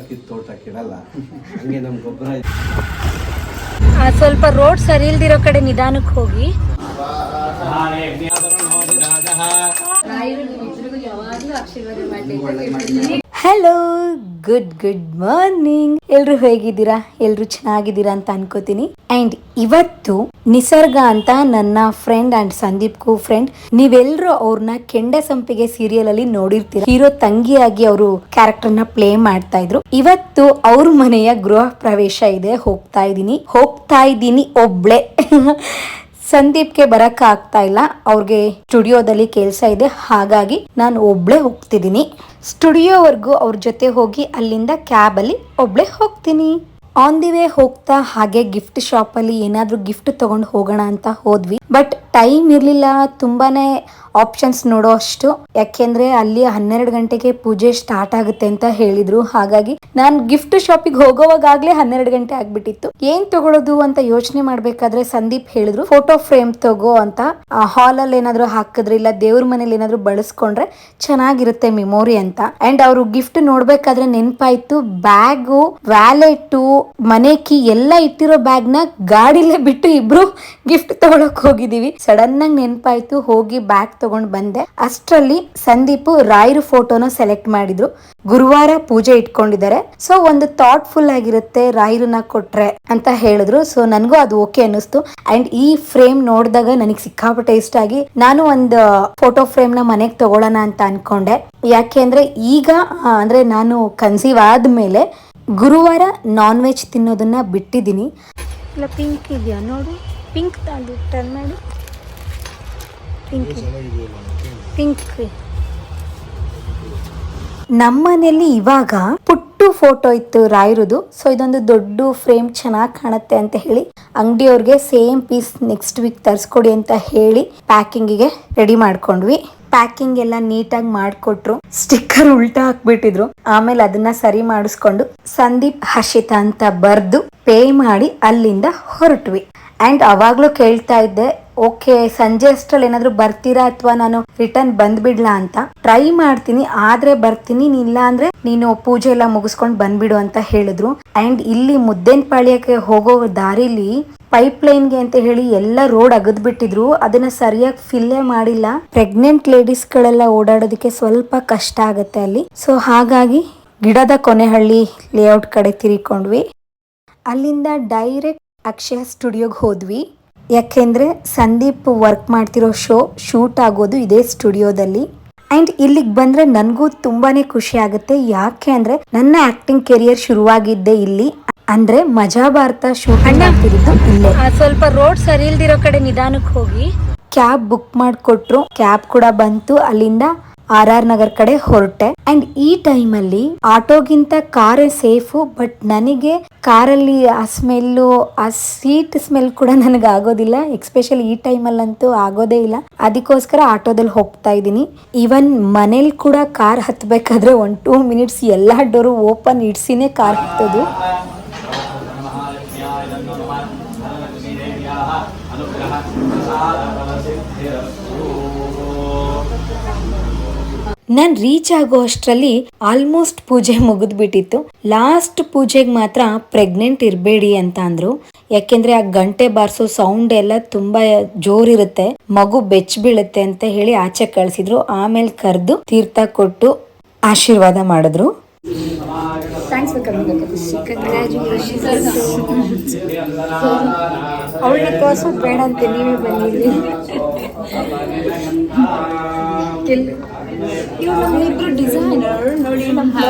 ಕಿತ್ತು ತೋಟಕ್ಕೆ ಇಡಲ್ಲ ಹಂಗೆ ನಮ್ ಗೊಬ್ಬರ ಆ, ಸ್ವಲ್ಪ ರೋಡ್ ಸರಿ ಇಲ್ದಿರೋ ಕಡೆ ನಿಧಾನಕ್ಕೆ ಹೋಗಿ. ಹಲೋ ಗುಡ್ ಗುಡ್ ಮಾರ್ನಿಂಗ್ ಎಲ್ರು ಹೇಗಿದ್ದೀರಾ? ಎಲ್ರು ಚೆನ್ನಾಗಿದ್ದೀರಾ ಅಂತ ಅನ್ಕೋತೀನಿ. ಅಂಡ್ ಇವತ್ತು ನಿಸರ್ಗ ಅಂತ ನನ್ನ ಫ್ರೆಂಡ್ ಅಂಡ್ ಸಂದೀಪ್ ಕು ಫ್ರೆಂಡ್ ನೀವೆಲ್ರು ಅವ್ರನ್ನ ಕೆಂಡ ಸಂಪಿಗೆ ಸೀರಿಯಲ್ ಅಲ್ಲಿ ನೋಡಿರ್ತೀರ? ಹೀರೋ ತಂಗಿಯಾಗಿ ಅವರು ಕ್ಯಾರೆಕ್ಟರ್ನ ಪ್ಲೇ ಮಾಡ್ತಾ ಇದ್ರು. ಇವತ್ತು ಅವ್ರ ಮನೆಯ ಗೃಹ ಪ್ರವೇಶ ಇದೆ, ಹೋಗ್ತಾ ಇದ್ದೀನಿ. ಹೋಗ್ತಾ ಇದ್ದೀನಿ ಒಬ್ಳೆ. ಸಂದೀಪ್ಗೆ ಬರಕ್ ಆಗ್ತಾ ಇಲ್ಲ. ಅವ್ರಿಗೆ ಸ್ಟುಡಿಯೋದಲ್ಲಿ ಕೆಲಸ ಇದೆ. ಹಾಗಾಗಿ ನಾನು ಒಬ್ಳೆ ಹೋಗ್ತಿದ್ದೀನಿ. ಸ್ಟುಡಿಯೋವರೆಗೂ ಅವ್ರ ಜೊತೆ ಹೋಗಿ ಅಲ್ಲಿಂದ ಕ್ಯಾಬಲ್ಲಿ ಒಬ್ಳೆ ಹೋಗ್ತೀನಿ. ಆನ್ ದಿ ವೇ ಹೋಗ್ತಾ ಹಾಗೆ ಗಿಫ್ಟ್ ಶಾಪಲ್ಲಿ ಏನಾದರೂ ಗಿಫ್ಟ್ ತಗೊಂಡು ಹೋಗೋಣ ಅಂತ ಹೋದ್ವಿ. ಬಟ್ ಟೈಮ್ ಇರಲಿಲ್ಲ, ತುಂಬಾನೇ ಆಪ್ಷನ್ಸ್ ನೋಡೋ ಅಷ್ಟು. ಯಾಕೆಂದ್ರೆ ಅಲ್ಲಿ ಹನ್ನೆರಡು ಗಂಟೆಗೆ ಪೂಜೆ ಸ್ಟಾರ್ಟ್ ಆಗುತ್ತೆ ಅಂತ ಹೇಳಿದ್ರು. ಹಾಗಾಗಿ ನಾನು ಗಿಫ್ಟ್ ಶಾಪಿಗೆ ಹೋಗೋವಾಗ್ಲೇ ಹನ್ನೆರಡು ಗಂಟೆ ಆಗ್ಬಿಟ್ಟಿತ್ತು. ಏನ್ ತಗೊಳ್ಳೋದು ಅಂತ ಯೋಚನೆ ಮಾಡ್ಬೇಕಾದ್ರೆ ಸಂದೀಪ್ ಹೇಳಿದ್ರು ಫೋಟೋ ಫ್ರೇಮ್ ತಗೋ ಅಂತ. ಹಾಲ್ ಅಲ್ಲಿ ಏನಾದ್ರು ಹಾಕಿದ್ರೆ ಇಲ್ಲ, ದೇವ್ರ ಮನೇಲಿ ಏನಾದ್ರು ಬಳಸ್ಕೊಂಡ್ರೆ ಚೆನ್ನಾಗಿರುತ್ತೆ ಮೆಮೊರಿ ಅಂತ. ಅಂಡ್ ಅವರು ಗಿಫ್ಟ್ ನೋಡ್ಬೇಕಾದ್ರೆ ನೆನ್ಪಾಯ್ತು. ಬ್ಯಾಗು ವ್ಯಾಲೆಟ್ ಮನೆ ಕಿ ಎಲ್ಲ ಇಟ್ಟಿರೋ ಬ್ಯಾಗ್ನ ಗಾಡಿಲೇ ಬಿಟ್ಟು ಇಬ್ರು ಗಿಫ್ಟ್ ತಗೊಳಕ್ ಹೋಗಿದೀವಿ ಸಡನ್ ಆಗಿ ನೆನ್ಪಾಯ್ತು. ಹೋಗಿ ಬ್ಯಾಗ್ ತಗೊಂಡ್ ಬಂದೆ. ಅಷ್ಟರಲ್ಲಿ ಸಂದೀಪ್ ರಾಯರು ಫೋಟೋನ ಸೆಲೆಕ್ಟ್ ಮಾಡಿದ್ರು. ಗುರುವಾರ ಪೂಜೆ ಇಟ್ಕೊಂಡಿದ್ದಾರೆ. ಸೊ, ಒಂದು ಥಾಟ್ಫುಲ್ ಆಗಿರುತ್ತೆ, ರಾಯರನ್ನ ಕೊಟ್ರೆ ಅಂತ ಹೇಳಿದ್ರು. ಸೊ, ನನಗೂ ಅದು ಓಕೆ ಅನ್ನಿಸ್ತು. ಅಂಡ್ ಈ ಫ್ರೇಮ್ ನೋಡಿದಾಗ ನನಗೆ ಸಿಕ್ಕಾಪಟ್ಟೆ ಇಷ್ಟ ಆಗಿ ನಾನು ಒಂದು ಫೋಟೋ ಫ್ರೇಮ್ನ ಮನೆಗೆ ತಗೊಳ್ಳೋಣ ಅಂತ ಅನ್ಕೊಂಡೆ. ಯಾಕೆ ಅಂದ್ರೆ ಈಗ ಅಂದ್ರೆ ನಾನು ಕನ್ಸೀವ್ ಆದ್ಮೇಲೆ ಗುರುವಾರ ನಾನ್ ವೆಜ್ ತಿನ್ನೋದನ್ನ ಬಿಟ್ಟಿದ್ದೀನಿ. ಇಲ್ಲ ಪಿಂಕ್ ಇದೆಯಾ? ನೋಡು. ಪಿಂಕ್ ಟರ್ನ್ ಮಾಡಿ. ಪಿಂಕ್ ಪಿಂಕ್ ನಮ್ಮನೇಲಿ ಇವಾಗ ಪುಟ್ಟು ಫೋಟೋ ಇತ್ತು ರಾಯರುದು. ಸೊ ಇದೊಂದು ದೊಡ್ಡ ಫ್ರೇಮ್ ಚೆನ್ನಾಗಿ ಕಾಣುತ್ತೆ ಅಂತ ಹೇಳಿ ಅಂಗಡಿಯವ್ರಿಗೆ ಸೇಮ್ ಪೀಸ್ ನೆಕ್ಸ್ಟ್ ವೀಕ್ ತರಿಸ್ಕೊಡಿ ಅಂತ ಹೇಳಿ ಪ್ಯಾಕಿಂಗಿಗೆ ರೆಡಿ ಮಾಡ್ಕೊಂಡ್ವಿ. ಪ್ಯಾಕಿಂಗ್ ಎಲ್ಲ ನೀಟಾಗಿ ಮಾಡಿಕೊಟ್ರು. ಸ್ಟಿಕ್ಕರ್ ಉಲ್ಟಾ ಹಾಕ್ಬಿಟ್ಟಿದ್ರು. ಆಮೇಲೆ ಅದನ್ನ ಸರಿ ಮಾಡಿಸ್ಕೊಂಡು ಸಂದೀಪ್ ಹರ್ಷಿತ ಅಂತ ಬರ್ದು ಪೇ ಮಾಡಿ ಅಲ್ಲಿಂದ ಹೊರಟ್ವಿ. ಅಂಡ್ ಅವಾಗ್ಲೂ ಕೇಳ್ತಾ ಇದ್ದೆ ಓಕೆ ಸಂಜೆ ಅಷ್ಟ್ರಲ್ಲಿ ಏನಾದ್ರು ಬರ್ತೀರಾ ಅಥವಾ ನಾನು ರಿಟರ್ನ್ ಬಂದ್ಬಿಡ್ಲಾ ಅಂತ? ಟ್ರೈ ಮಾಡ್ತೀನಿ, ಆದ್ರೆ ಬರ್ತೀನಿ ಇಲ್ಲ ಅಂದ್ರೆ ನೀನು ಪೂಜೆ ಎಲ್ಲ ಮುಗಿಸ್ಕೊಂಡ್ ಬಂದ್ಬಿಡು ಅಂತ ಹೇಳಿದ್ರು. ಅಂಡ್ ಇಲ್ಲಿ ಮುದ್ದೇನ್ಪಾಳ್ಯಕ್ಕೆ ಹೋಗೋ ದಾರಿಲಿ ಪೈಪ್ ಲೈನ್ಗೆ ಅಂತ ಹೇಳಿ ಎಲ್ಲ ರೋಡ್ ಅಗದ್ಬಿಟ್ಟಿದ್ರು. ಅದನ್ನ ಸರಿಯಾಗಿ ಫಿಲ್ಲೇ ಮಾಡಿಲ್ಲ. ಪ್ರೆಗ್ನೆಂಟ್ ಲೇಡೀಸ್ ಗಳೆಲ್ಲ ಓಡಾಡೋದಕ್ಕೆ ಸ್ವಲ್ಪ ಕಷ್ಟ ಆಗುತ್ತೆ ಅಲ್ಲಿ. ಸೊ ಹಾಗಾಗಿ ಗಿಡದ ಕೊನೆಹಳ್ಳಿ ಲೇಔಟ್ ಕಡೆ ತಿರ್ಕೊಂಡ್ವಿ. ಅಲ್ಲಿಂದ ಡೈರೆಕ್ಟ್ ಅಕ್ಷಯ ಸ್ಟುಡಿಯೋಗೆ ಹೋದ್ವಿ. ಯಾಕೆಂದ್ರೆ ಸಂದೀಪ್ ವರ್ಕ್ ಮಾಡ್ತಿರೋ ಶೋ ಶೂಟ್ ಆಗೋದು ಇದೇ ಸ್ಟುಡಿಯೋದಲ್ಲಿ ಅಂಡ್ ಇಲ್ಲಿಗೆ ಬಂದ್ರೆ ನನಗೂ ತುಂಬಾನೇ ಖುಷಿ ಆಗುತ್ತೆ. ಯಾಕೆ ಅಂದ್ರೆ ನನ್ನ ಆಕ್ಟಿಂಗ್ ಕೆರಿಯರ್ ಶುರುವಾಗಿದ್ದೆ ಇಲ್ಲಿ. ಅಂದ್ರೆ ಮಜಾ ಭಾರತ ಶೂಟ್ ಮಾಡ್ತಿರೋದು ಇಲ್ಲೇ. ಸ್ವಲ್ಪ ರೋಡ್ ಸರಿ ಇಲ್ದಿರೋ ಕಡೆ ನಿಧಾನಕ್ಕೆ ಹೋಗಿ. ಕ್ಯಾಬ್ ಬುಕ್ ಮಾಡಿಕೊಟ್ರು. ಕ್ಯಾಬ್ ಕೂಡ ಬಂತು. ಅಲ್ಲಿಂದ ಆರ್ ಆರ್ ನಗರ್ ಕಡೆ ಹೊರಟೆ ಅಂಡ್ ಈ ಟೈಮ್ ಅಲ್ಲಿ ಆಟೋಗಿಂತ ಕಾರೇ ಸೇಫು ಬಟ್ ನನಗೆ ಕಾರಲ್ಲಿ ಆ ಸ್ಮೆಲ್ಲು ಆ ಸೀಟ್ ಸ್ಮೆಲ್ ಕೂಡ ನನಗೆ ಆಗೋದಿಲ್ಲ ಎಕ್ಸ್ಪೆಷಲಿ ಈ ಟೈಮಲ್ಲಂತೂ ಆಗೋದೇ ಇಲ್ಲ ಅದಕ್ಕೋಸ್ಕರ ಆಟೋದಲ್ಲಿ ಹೋಗ್ತಾ ಇದ್ದೀನಿ ಈವನ್ ಮನೇಲಿ ಕೂಡ ಕಾರ್ ಹತ್ತಬೇಕಾದ್ರೆ ಒನ್ ಟೂ ಮಿನಿಟ್ಸ್ ಎಲ್ಲ ಡೋರು ಓಪನ್ ಇಡ್ಸಿನೇ ಕಾರ್ ಹತ್ತೋದು ನಾನು ರೀಚ್ ಆಗೋ ಅಷ್ಟರಲ್ಲಿ ಆಲ್ಮೋಸ್ಟ್ ಪೂಜೆ ಮುಗಿದ್ಬಿಟ್ಟಿತ್ತು. ಲಾಸ್ಟ್ ಪೂಜೆಗೆ ಮಾತ್ರ ಪ್ರೆಗ್ನೆಂಟ್ ಇರಬೇಡಿ ಅಂತ ಅಂದ್ರು. ಯಾಕೆಂದ್ರೆ ಆ ಗಂಟೆ ಬಾರಿಸೋ ಸೌಂಡ್ ಎಲ್ಲ ತುಂಬಾ ಜೋರಿರುತ್ತೆ. ಮಗು ಬೆಚ್ಚ ಬೀಳುತ್ತೆ ಅಂತ ಹೇಳಿ ಆಚೆ ಕಳ್ಸಿದ್ರು. ಆಮೇಲೆ ಕರೆದು ತೀರ್ಥ ಕೊಟ್ಟು ಆಶೀರ್ವಾದ ಮಾಡಿದ್ರು. ಥ್ಯಾಂಕ್ಸ್ ಅವಳನ್ನ ತೋರ್ಸೋದು ಬೇಡ ಅಂತ ನೀವೇ ಬನ್ನಿ ಇವ್ರು ಡಿಸೈನರ್ ನೋಡಿ ನಮ್ಮ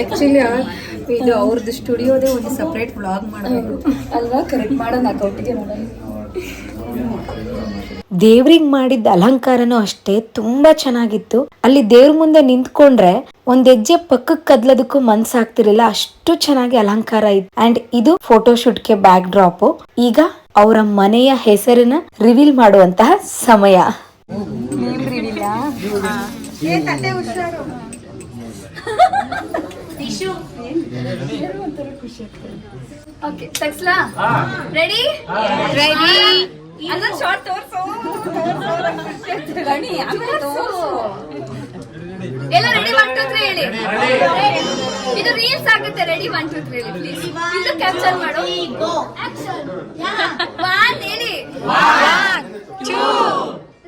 ಆಕ್ಚುಲಿ ಇದು ಅವ್ರದ್ದು ಸ್ಟುಡಿಯೋದೇ ಒಂದು ಸಪ್ರೇಟ್ ವ್ಲಾಗ್ ಮಾಡಬೇಕು. ಅಲ್ವಾ? ಕರೆಕ್ಟ್ ಮಾಡೋಣ ಅಕೌಂಟಿಗೆ ನೋಡೋಣ ದೇವ್ರಿಗೆ ಮಾಡಿದ್ದ ಅಲಂಕಾರನೂ ಅಷ್ಟೇ ತುಂಬಾ ಚೆನ್ನಾಗಿತ್ತು. ಅಲ್ಲಿ ದೇವ್ರ ಮುಂದೆ ನಿಂತ್ಕೊಂಡ್ರೆ ಒಂದ್ ಹೆಜ್ಜೆ ಪಕ್ಕಕ್ಕೆ ಕದ್ಲದಕ್ಕೂ ಮನ್ಸಾಗ್ತಿರ್ಲಿಲ್ಲ ಅಷ್ಟು ಚೆನ್ನಾಗಿ ಅಲಂಕಾರ ಇತ್ತು. ಅಂಡ್ ಇದು ಫೋಟೋಶೂಟ್ಗೆ ಬ್ಯಾಕ್ ಡ್ರಾಪ್ ಈಗ ಅವರ ಮನೆಯ ಹೆಸರನ್ನ ರಿವೀಲ್ ಮಾಡುವಂತಹ ಸಮಯ. ಓಕೆ ತಗ್ಸ್ಲಾ? ರೆಡಿ ರೆಡಿ ಅಲ್ಲ ಶಾರ್ಟ್ ತೋರ್ಸು. ಗಣಿ ಆಮೇಲೆ ತೋರ್ಸು. ಎಲ್ಲ ರೆಡಿ ಒನ್ ಟು ತ್ರೀ ಹೇಳಿ. ಇದು ರೀಲ್ಸ್ ಆಗುತ್ತೆ. ರೆಡಿ ಒನ್ ಟು ತ್ರೀ ಹೇಳಿ ಪ್ಲೀಸ್ ಇದು ಕ್ಯಾಪ್ಚರ್ ಮಾಡು. ಒನ್ ಹೇಳಿ.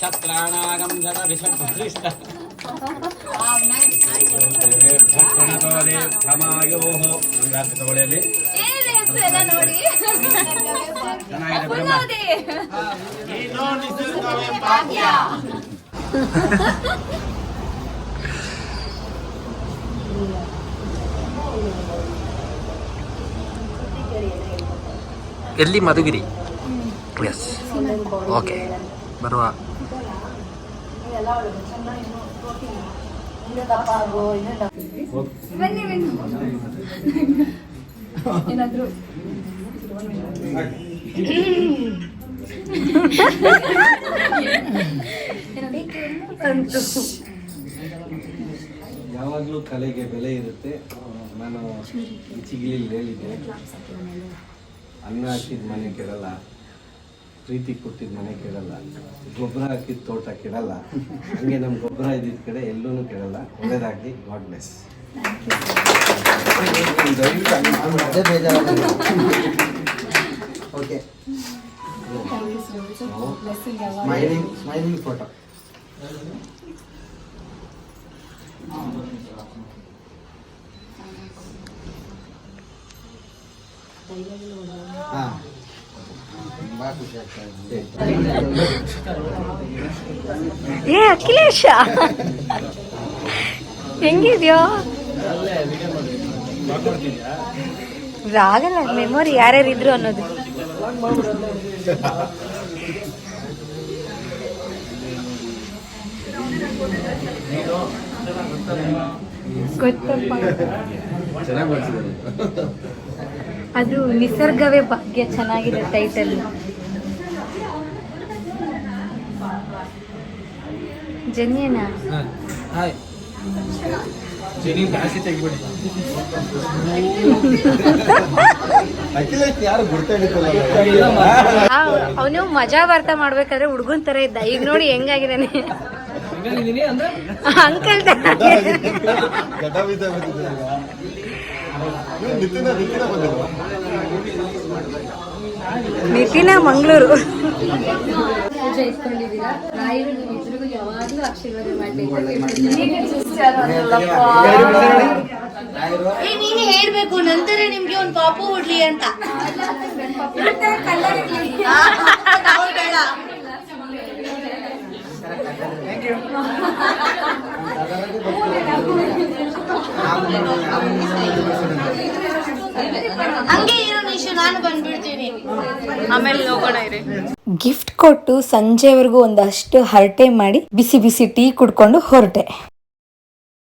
नक्षत्राणागं जतभिषद्भिष्ट ಭ್ರಮಾಯೋः ಮಂಗಳಾರತಿ ತಗೊಳ್ಳಿ ಅಲ್ಲಿ ಏನಿದೆ ಹೆಸರು ಎಲ್ಲ ನೋಡಿ ಚೆನ್ನಾಗಿದೆ ಏನಾದ್ರು ಯಾವಾಗಲೂ ಕಲೆಗೆ ಬೆಲೆ ಇರುತ್ತೆ. ನಾನು ಚಿಗಿಲಿ ಹೇಳಿದ್ದೆ. ಅನ್ನ ಹಾಕಿದ ಮನೆ ಕೆಡಲ್ಲ ಪ್ರೀತಿ ಕೊಟ್ಟಿದ್ದು ಮನೆ ಕೆಡಲ್ಲ. ಗೊಬ್ಬರ ಹಾಕಿದ ತೋಟ ಕೆಡಲ್ಲ. ಹಂಗೆ ನಮ್ಮ ಗೊಬ್ಬರ ಇದ್ದಿದ್ದ ಕಡೆ ಎಲ್ಲೂ ಕೆಡಲ್ಲ. ಒಳ್ಳೇದಾಗಲಿ. God bless okay smiling smiling photo ಹಾಂ ತುಂಬ ಖುಷಿ ಆಗ್ತಾ ಇದೆ ಏ ಅಖಿಲೇಶ. ಹೆಂಗಿದ್ಯೋ? ಆಗಲ್ಲ ಮೆಮೊರಿ ಯಾರ್ಯಾರು ಇದ್ರು ಅನ್ನೋದು ಗೊತ್ತಪ್ಪ ಅದು ನಿಸರ್ಗವೇ ಭಾಗ್ಯ ಚೆನ್ನಾಗಿದೆ ಟೈಟಲ್ ಜನಿಯನಾ ಹಾಯ್ ಜಾಸ್ತಿ ತೆಗಿಬಿಡಿ ಅವನು ಮಜಾ ಬರ್ತಾ ಮಾಡ್ಬೇಕಾದ್ರೆ ಹುಡುಗನ್ ತರ ಇದ್ದ. ಈಗ ನೋಡಿ ಹೆಂಗಾಗಿದ್ದಾನೆ. ಅಂಕಲ್ ನಿತಿನ ಮಂಗಳೂರು. ಪೂಜೆ ಇಟ್ಕೊಂಡಿದ್ದೀರಾ? ರಾಯರು ನಿಮ್ಮಿಬ್ಬರಿಗೂ ಯಾವಾಗಲೂ ಆಶೀರ್ವಾದ ಮಾಡಲಿ ಏ ನೀನೇ ಹೇಳ್ಬೇಕು ನಂತರ ನಿಮ್ಗೆ ಒಂದು ಪಾಪು ಹುಡ್ಲಿ ಅಂತ. ಬೇಡ. ಹಂಗೆ ಗಿಫ್ಟ್ ಕೊಟ್ಟು ಸಂಜೆವರೆಗೂ ಒಂದಷ್ಟು ಹರಟೆ ಮಾಡಿ ಬಿಸಿ ಬಿಸಿ ಟೀ ಕುಡ್ಕೊಂಡು ಹೊರಟೆ.